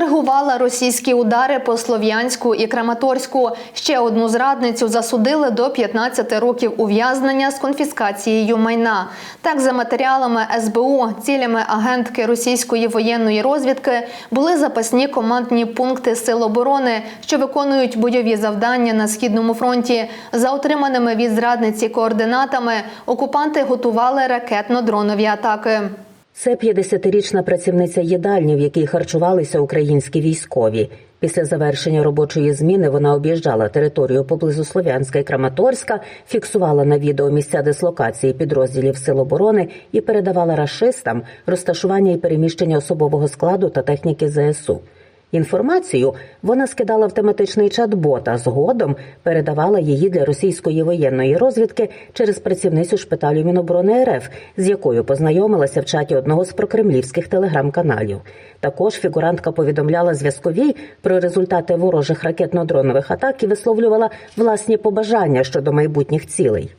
Скоригувала російські удари по Слов'янську і Краматорську. Ще одну зрадницю засудили до 15 років ув'язнення з конфіскацією майна. Так, за матеріалами СБУ, цілями агентки російської воєнної розвідки були запасні командні пункти сил оборони, що виконують бойові завдання на східному фронті. За отриманими від зрадниці координатами окупанти готували ракетно-дронові атаки. Це 50-річна працівниця їдальні, в якій харчувалися українські військові. Після завершення робочої зміни вона об'їжджала територію поблизу Слов'янська і Краматорська, фіксувала на відео місця дислокації підрозділів Сил оборони і передавала рашистам розташування і переміщення особового складу та техніки ЗСУ. Інформацію вона скидала в тематичний чат-бот, а згодом передавала її для російської воєнної розвідки через працівницю шпиталю Міноборони РФ, з якою познайомилася в чаті одного з прокремлівських телеграм-каналів. Також фігурантка повідомляла зв'язковій про результати ворожих ракетно-дронових атак і висловлювала власні побажання щодо майбутніх цілей.